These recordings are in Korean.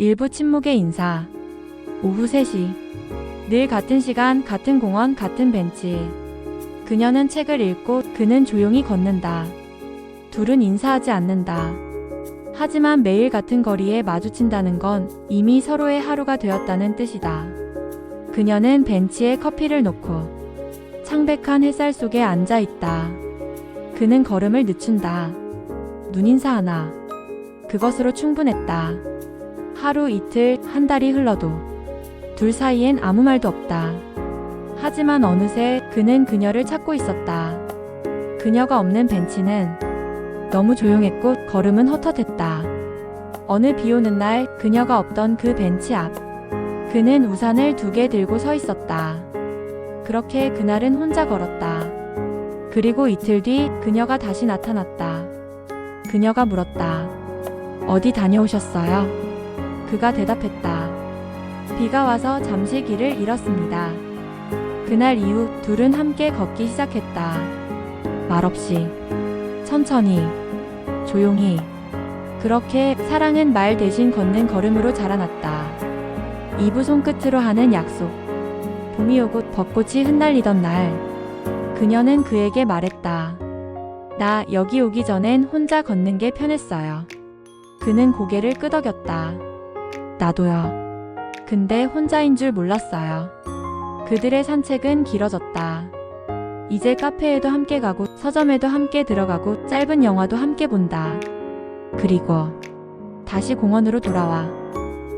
일부 침묵의 인사. 오후 3시. 늘 같은 시간, 같은 공원, 같은 벤치. 그녀는 책을 읽고 그는 조용히 걷는다. 둘은 인사하지 않는다. 하지만 매일 같은 거리에 마주친다는 건 이미 서로의 하루가 되었다는 뜻이다. 그녀는 벤치에 커피를 놓고 창백한 햇살 속에 앉아 있다. 그는 걸음을 늦춘다. 눈인사 하나. 그것으로 충분했다. 하루 이틀, 한 달이 흘러도 둘 사이엔 아무 말도 없다. 하지만 어느새 그는 그녀를 찾고 있었다. 그녀가 없는 벤치는 너무 조용했고 걸음은 헛헛했다. 어느 비 오는 날 그녀가 없던 그 벤치 앞. 그는 우산을 두 개 들고 서 있었다. 그렇게 그날은 혼자 걸었다. 그리고 이틀 뒤 그녀가 다시 나타났다. 그녀가 물었다. 어디 다녀오셨어요? 그가 대답했다. 비가 와서 잠시 길을 잃었습니다. 그날 이후 둘은 함께 걷기 시작했다. 말없이, 천천히, 조용히. 그렇게 사랑은 말 대신 걷는 걸음으로 자라났다. 이부 손끝으로 하는 약속. 봄이 오고 벚꽃이 흩날리던 날, 그녀는 그에게 말했다. 나 여기 오기 전엔 혼자 걷는 게 편했어요. 그는 고개를 끄덕였다. 나도요. 근데 혼자인 줄 몰랐어요. 그들의 산책은 길어졌다. 이제 카페에도 함께 가고 서점에도 함께 들어가고 짧은 영화도 함께 본다. 그리고 다시 공원으로 돌아와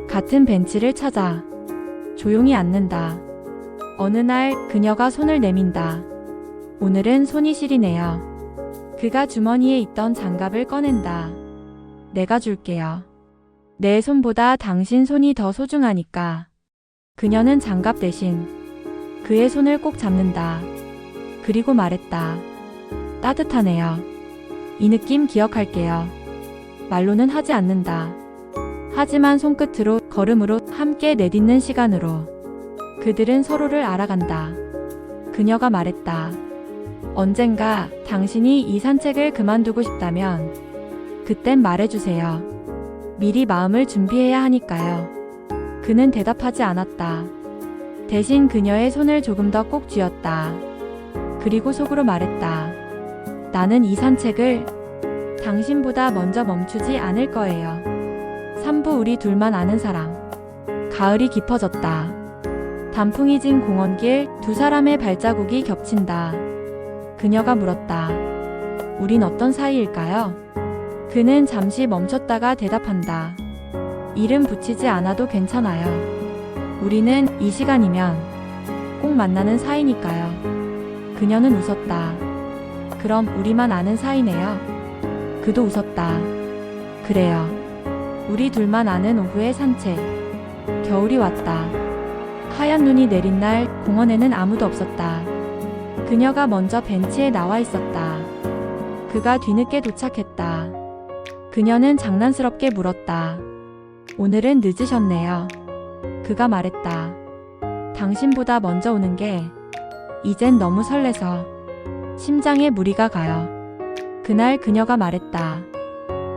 같은 벤치를 찾아 조용히 앉는다. 어느 날 그녀가 손을 내민다. 오늘은 손이 시리네요. 그가 주머니에 있던 장갑을 꺼낸다. 내가 줄게요. 내 손보다 당신 손이 더 소중하니까. 그녀는 장갑 대신 그의 손을 꼭 잡는다. 그리고 말했다. 따뜻하네요. 이 느낌 기억할게요. 말로는 하지 않는다. 하지만 손끝으로, 걸음으로, 함께 내딛는 시간으로. 그들은 서로를 알아간다. 그녀가 말했다. 언젠가 당신이 이 산책을 그만두고 싶다면 그땐 말해주세요. 미리 마음을 준비해야 하니까요. 그는 대답하지 않았다. 대신 그녀의 손을 조금 더 꼭 쥐었다. 그리고 속으로 말했다. 나는 이 산책을 당신보다 먼저 멈추지 않을 거예요. 3부 우리 둘만 아는 사랑. 가을이 깊어졌다. 단풍이 진 공원길 두 사람의 발자국이 겹친다. 그녀가 물었다. 우린 어떤 사이일까요? 그는 잠시 멈췄다가 대답한다. 이름 붙이지 않아도 괜찮아요. 우리는 이 시간이면 꼭 만나는 사이니까요. 그녀는 웃었다. 그럼 우리만 아는 사이네요. 그도 웃었다. 그래요. 우리 둘만 아는 오후의 산책. 겨울이 왔다. 하얀 눈이 내린 날 공원에는 아무도 없었다. 그녀가 먼저 벤치에 나와 있었다. 그가 뒤늦게 도착했다. 그녀는 장난스럽게 물었다. 오늘은 늦으셨네요. 그가 말했다. 당신보다 먼저 오는 게 이젠 너무 설레서 심장에 무리가 가요. 그날 그녀가 말했다.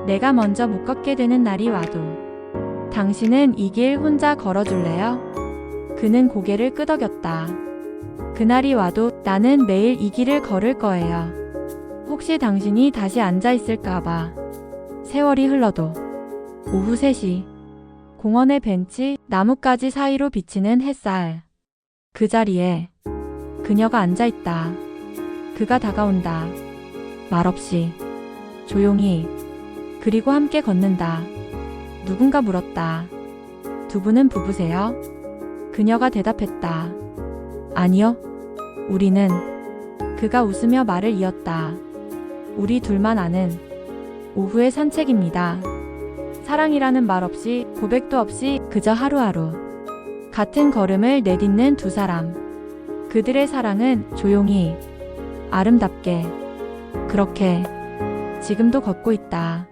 내가 먼저 못 걷게 되는 날이 와도 당신은 이 길 혼자 걸어줄래요? 그는 고개를 끄덕였다. 그날이 와도 나는 매일 이 길을 걸을 거예요. 혹시 당신이 다시 앉아 있을까봐. 세월이 흘러도. 오후 3시. 공원의 벤치, 나뭇가지 사이로 비치는 햇살. 그 자리에 그녀가 앉아 있다. 그가 다가온다. 말없이. 조용히. 그리고 함께 걷는다. 누군가 물었다. 두 분은 부부세요? 그녀가 대답했다. 아니요. 우리는 그가 웃으며 말을 이었다. 우리 둘만 아는 오후의 산책입니다. 사랑이라는 말 없이 고백도 없이 그저 하루하루 같은 걸음을 내딛는 두 사람. 그들의 사랑은 조용히 아름답게 그렇게 지금도 걷고 있다.